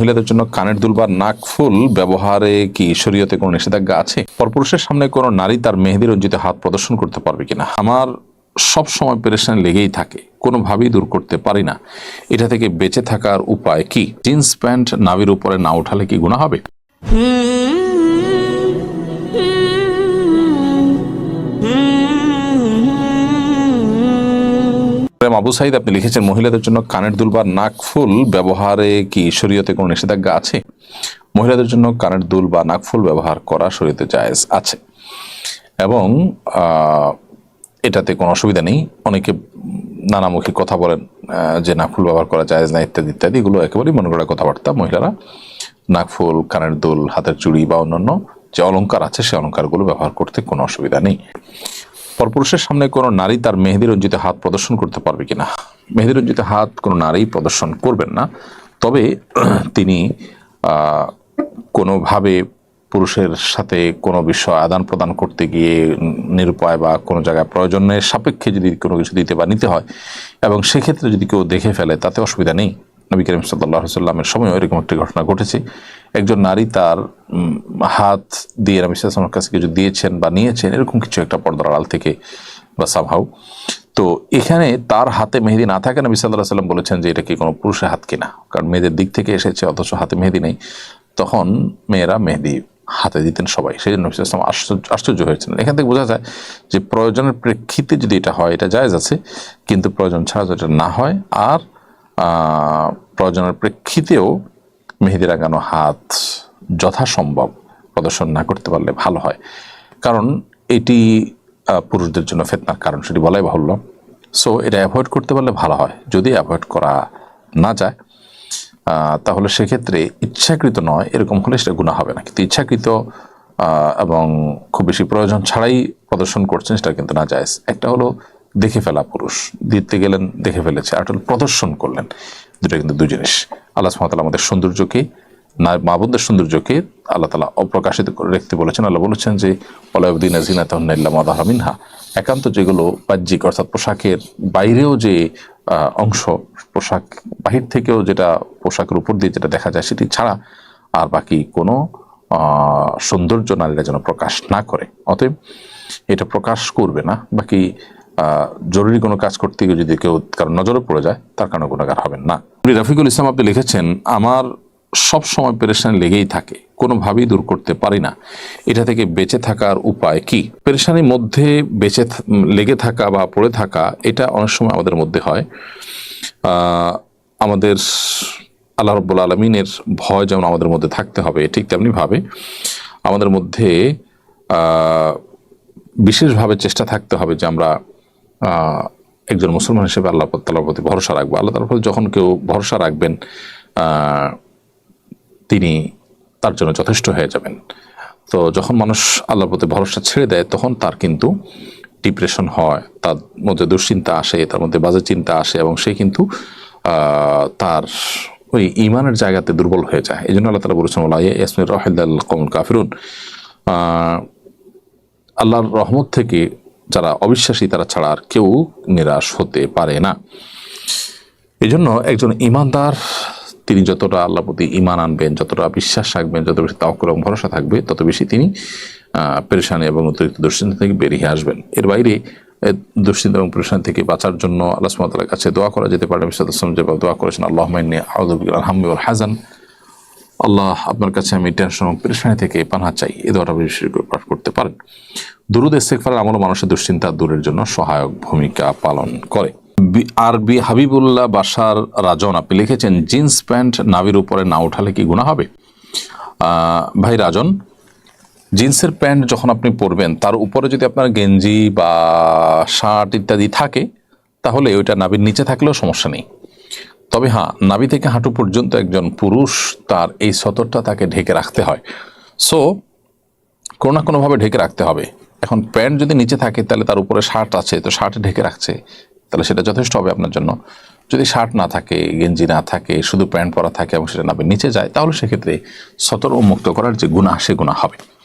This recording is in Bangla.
মহিলাদের জন্য কানের দুল বা নাক ফুল ব্যবহারে কি শরীয়তে কোনো নিষেধাজ্ঞা আছে? পরপুরুষের সামনে কোনো নারী তার মেহেদি রঞ্জিত হাত প্রদর্শন করতে পারবে কিনা? আমার সব সময় পেরেশান লেগেই থাকে, কোনোভাবেই দূর করতে পারি না। এটা থেকে বেঁচে থাকার উপায় কি? জিন্স প্যান্ট নাভির উপরে না উঠালে কি গুণা হবে? আবু সাইদ, আপনি লিখেছেন, মহিলাদের জন্য কানের দুল বা নাকফুল ব্যবহারে কি শরীয়তে কোনো নিষেধাজ্ঞা আছে? মহিলাদের জন্য কানের দুল বা নাকফুল ব্যবহার করা শরীয়তে জায়েজ আছে। এবং এটাতে কোনো অসুবিধা নেই। অনেকে নানামুখী কথা বলেন যে নাকফুল ব্যবহার করা জায়েজ না, ইত্যাদি ইত্যাদি। এগুলো একেবারেই মনে করা কথাবার্তা। মহিলারা নাকফুল কানের দুল, হাতের চুড়ি বা অন্যান্য যে অলংকার আছে, সে অলংকারগুলো ব্যবহার করতে কোনো অসুবিধা নেই। পরপুরুষের সামনে কোনো নারী তার মেহেদি রঞ্জিত হাত প্রদর্শন করতে পারবে কিনা? মেহেদি রঞ্জিত হাত কোনো নারী প্রদর্শন করবেন না। তবে তিনি কোনোভাবে পুরুষের সাথে কোনো বিষয় আদান প্রদান করতে গিয়ে নিরুপায় বা কোনো জায়গায় প্রয়োজনের সাপেক্ষে যদি কোনো কিছু দিতে বা নিতে হয়, এবং সেক্ষেত্রে যদি কেউ দেখে ফেলে, তাতে অসুবিধা নেই। নবী করিম সাল্লাহ সাল্লামের সময় এরকম একটি ঘটনা ঘটেছে। একজন নারী তার হাত দিয়ে নবী সাল্লামের কাছে কিছু দিয়েছেন বা নিয়েছেন, এরকম কিছু একটা পর্দার আড়াল থেকে বা সামহাউ তো এখানে তার হাতে মেহেদি না থাকে নবী সাল্লাহ সাল্লাম বলেছেন যে এটা কি কোনো পুরুষের হাত কিনা? কারণ মেয়েদের দিক থেকে এসেছে, অথচ হাতে মেহেদি নেই। তখন মেয়েরা মেহেদি হাতে দিতেন সবাই। সেই জন্য ওয়াসাল্লাম আশ্চর্য আশ্চর্য হয়েছিলেন। এখান থেকে বোঝা যায় যে প্রয়োজনের প্রেক্ষিতে যদি এটা হয়, এটা জায়জ আছে, কিন্তু প্রয়োজন ছাড়া যদি না হয়, আর প্রয়োজনের প্রেক্ষিতেও মেহেদি লাগানো হাত যথাসম্ভব প্রদর্শন না করতে পারলে ভালো হয়। কারণ এটি পুরুষদের জন্য ফেতনার কারণ সেটি বলাই বাহুল্য। সো এটা অ্যাভয়েড করতে পারলে ভালো হয়। যদি অ্যাভয়েড করা না যায় তাহলে সেক্ষেত্রে ইচ্ছাকৃত নয়, এরকম হলে সেটা গুণা হবে না। কিন্তু ইচ্ছাকৃত এবং খুব বেশি প্রয়োজন ছাড়াই প্রদর্শন করছেন সেটা কিন্তু না যায়। একটা হলো দেখে ফেলা পুরুষ। দিতে গেলেন, দেখে ফেলেছে। আর প্রদর্শন করলেন। দুটো কিন্তু দু জিনিস। আল্লাহ সুমতাল আমাদের সৌন্দর্যকে, না মা বোনদের সৌন্দর্যকে আল্লাহ তালা অপ্রকাশিত করে রাখতে বলেছেন। আল্লাহ বলেছেন যে পলায়ুদ্দিন আজিনা তহনাল্লা মাদাহা মিনহা। একান্ত যেগুলো বাহ্যিক, অর্থাৎ পোশাকের বাইরেও যে অংশ, পোশাক বাহির থেকেও যেটা পোশাকের উপর দিয়ে যেটা দেখা যায় সেটি ছাড়া আর বাকি কোনো সৌন্দর্য নারীরা যেন প্রকাশ না করে। অতএব এটা প্রকাশ করবে না। বাকি জরুরি কোনো কাজ করতে গিয়ে যদি কেউ কারও নজরে পড়ে যায়, তার কারণে গুণাগার হবেন না। রাফিকুল ইসলাম, আপনি লিখেছেন, আমার সব সময় পেরেশানি লেগেই থাকে, কোনোভাবেই দূর করতে পারি না। এটা থেকে বেঁচে থাকার উপায় কি? পেরেশানির মধ্যে বেঁচে লেগে থাকা বা পড়ে থাকা, এটা অনেক সময় আমাদের মধ্যে হয়। আমাদের আল্লাহ রব্বুল আলমিনের ভয় যেমন আমাদের মধ্যে থাকতে হবে, ঠিক তেমনিভাবে আমাদের মধ্যে বিশেষভাবে চেষ্টা থাকতে হবে যে আমরা একজন মুসলমান হিসেবে আল্লাহ তালার প্রতি ভরসা রাখব। আল্লাহ তালার প্রতি যখন কেউ ভরসা রাখবেন তিনি তার জন্য যথেষ্ট হয়ে যাবেন। তো যখন মানুষ আল্লাহর প্রতি ভরসা ছেড়ে দেয়, তখন তার কিন্তু ডিপ্রেশন হয়, তার মধ্যে দুশ্চিন্তা আসে, তার মধ্যে বাজে চিন্তা আসে এবং সে কিন্তু তার ওই ইমানের জায়গাতে দুর্বল হয়ে যায়। এই জন্য আল্লাহ তালা বলেছেন ওলা ইয়াসমির রহিল্লাল কমল কাফিরুন। আল্লাহর রহমত থেকে যারা অবিশ্বাসী, তারা ছাড়া আর কেউ নিরাশ হতে পারে না। এই জন্য একজন ইমানদার, তিনি যতটা আল্লাহর প্রতি ইমান আনবেন, যতটা বিশ্বাস রাখবেন, যত বেশি তাওকুল এবং ভরসা থাকবে, তত বেশি তিনি পেরেশানি এবং অতিরিক্ত দুশ্চিন্তা থেকে বেরিয়ে আসবেন। এর বাইরে দুশ্চিন্তা এবং পেরেশানি থেকে বাঁচার জন্য আল্লাহ সুমতালের কাছে দোয়া করা যেতে পারে। বিশ্বদাম যেভাবে দোয়া করেছেন আল্লাহ আলহামি হাজান আল্লাহ আপনার কাছে আমি টেনশন এবং পেরেশানি থেকে পানা চাই। এ দোয়াটা বিশেষ করে পাঠ করতে পারেন। দুরুদ ইস্তেকফার আমল মানুষের দুশ্চিন্তা দূরের জন্য সহায়ক ভূমিকা পালন করে। আর বি হাবিবুল্লাহ বাসার রাজন, আপনি লিখেছেন, জিন্স প্যান্ট নাভির উপরে না উঠালে কি গুণা হবে? ভাই রাজন, জিন্সের প্যান্ট যখন আপনি পরবেন, তার উপরে যদি আপনার গেঞ্জি বা শার্ট ইত্যাদি থাকে, তাহলে ওইটা নাভির নিচে থাকলেও সমস্যা নেই। তবে হ্যাঁ নাভি থেকে হাঁটু পর্যন্ত একজন পুরুষ, তার এই সতরটা তাকে ঢেকে রাখতে হয়। সো কোনো না কোনোভাবে ঢেকে রাখতে হবে। এখন প্যান্ট যদি নিচে থাকে, তাহলে তার উপরে শার্ট আছে, তো শার্ট ঢেকে রাখছে। তাহলে সেটা যথেষ্ট হবে আপনার জন্য। যদি শার্ট না থাকে, গেঞ্জি না থাকে, শুধু প্যান্ট পরা থাকে এবং সেটা নাভের নিচে যায়, তাহলে সেক্ষেত্রে সতর উন্মুক্ত করার যে গুণা সে গুণা হবে।